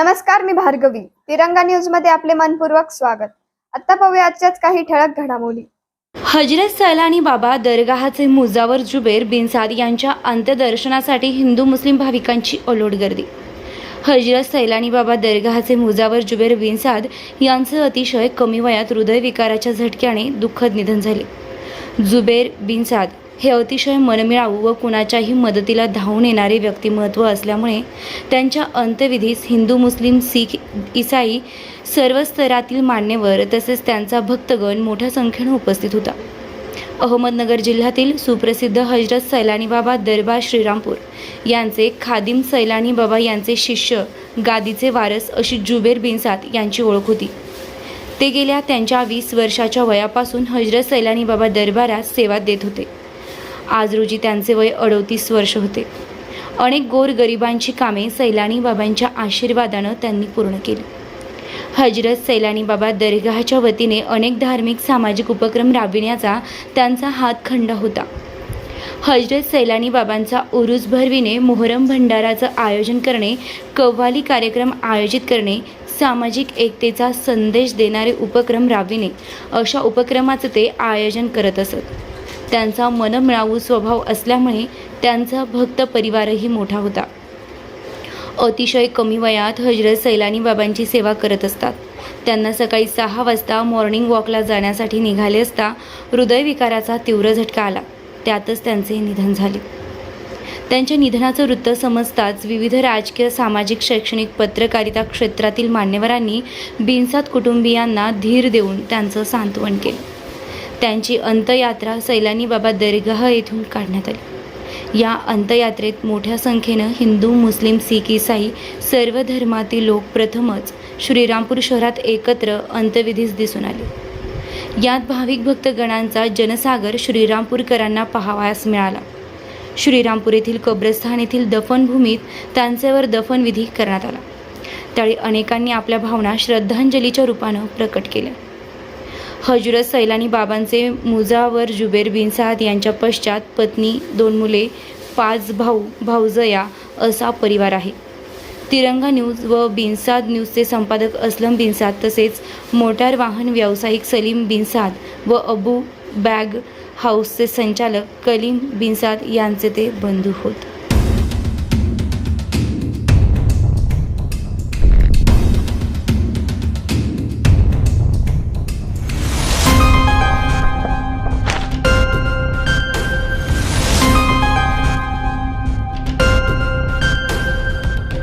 नमस्कार मी भार्गवी. तिरंगा न्यूजमध्ये आपले मनपूर्वक स्वागत. आता पाहूया आजच्याच काही ठळक घडामोडी. हजरत सैलानी बाबा दरगाहाचे मुजावर जुबेर बिनसाद यांच्या अंत्यदर्शनासाठी हिंदू मुस्लिम भाविकांची ओलोड गर्दी. हजरत सैलानी बाबा दरगाहाचे मुजावर जुबेर बिनसाद यांचं अतिशय कमी वयात हृदयविकाराच्या झटक्याने दुःखद निधन झाले. जुबेर बिनसाद हे अतिशय मनमिळावू व कुणाच्याही मदतीला धावून येणारे व्यक्तिमत्व असल्यामुळे त्यांच्या अंत्यविधीस हिंदू मुस्लिम सिख इसाई सर्व स्तरातील मान्यवर तसेच त्यांचा भक्तगण मोठ्या संख्येने उपस्थित होता. अहमदनगर जिल्ह्यातील सुप्रसिद्ध हजरत सैलानी बाबा दरबार श्रीरामपूर यांचे खादिम सैलानी बाबा यांचे शिष्य गादीचे वारस अशी जुबेर बिनसात यांची ओळख होती. ते गेल्या त्यांच्या वीस वर्षाच्या वयापासून हजरत सैलानी बाबा दरबारात सेवा देत होते. आज रोजी त्यांचे वय अडतीस वर्ष होते. अनेक गोरगरिबांची कामे सैलानी बाबांच्या आशीर्वादानं त्यांनी पूर्ण केली. हजरत सैलानी बाबा दर्गाच्या वतीने अनेक धार्मिक सामाजिक उपक्रम राबविण्याचा त्यांचा हातखंडा होता. हजरत सैलानी बाबांचा उरुस भरविणे मोहरम भंडाराचं आयोजन करणे कव्वाली कार्यक्रम आयोजित करणे सामाजिक एकतेचा संदेश देणारे उपक्रम राबविणे अशा उपक्रमाचं ते आयोजन करत असत. त्यांचा मनमिळावू स्वभाव असल्यामुळे त्यांचा भक्त परिवारही मोठा होता. अतिशय कमी वयात हजरत सैलानी बाबांची सेवा करत असतात. त्यांना सकाळी सहा वाजता मॉर्निंग वॉकला जाण्यासाठी निघाले असता हृदयविकाराचा तीव्र झटका आला. त्यातच त्यांचे निधन झाले. त्यांच्या निधनाचं वृत्त समजताच विविध राजकीय सामाजिक शैक्षणिक पत्रकारिता क्षेत्रातील मान्यवरांनी बिनसात कुटुंबियांना धीर देऊन त्यांचं सांत्वन केलं. त्यांची अंत्ययात्रा सैलानी बाबा दरगाह येथून काढण्यात आली. या अंत्ययात्रेत मोठ्या संख्येनं हिंदू मुस्लिम सीख इसाई सर्व धर्मातील लोक प्रथमच श्रीरामपूर शहरात एकत्र अंत्यविधीस दिसून आले. यात भाविक भक्तगणांचा जनसागर श्रीरामपूरकरांना पाहावयास मिळाला. श्रीरामपूर येथील कब्रस्थान येथील दफनभूमीत त्यांच्यावर दफनविधी करण्यात आला. त्यावेळी अनेकांनी आपल्या भावना श्रद्धांजलीच्या रूपानं प्रकट केल्या. हजरत सैलानी बाबांचे मुजावर जुबेर बिन साद यांच्या पश्चात पत्नी दोन मुले पाच भाऊ भाऊजया असा परिवार आहे. तिरंगा न्यूज व बिनसाद न्यूजचे संपादक असलम बिनसाद तसेच मोटार वाहन व्यावसायिक सलीम बिनसाद व अबू बॅग हाऊसचे संचालक कलीम बिनसाद यांचे ते बंधू होत.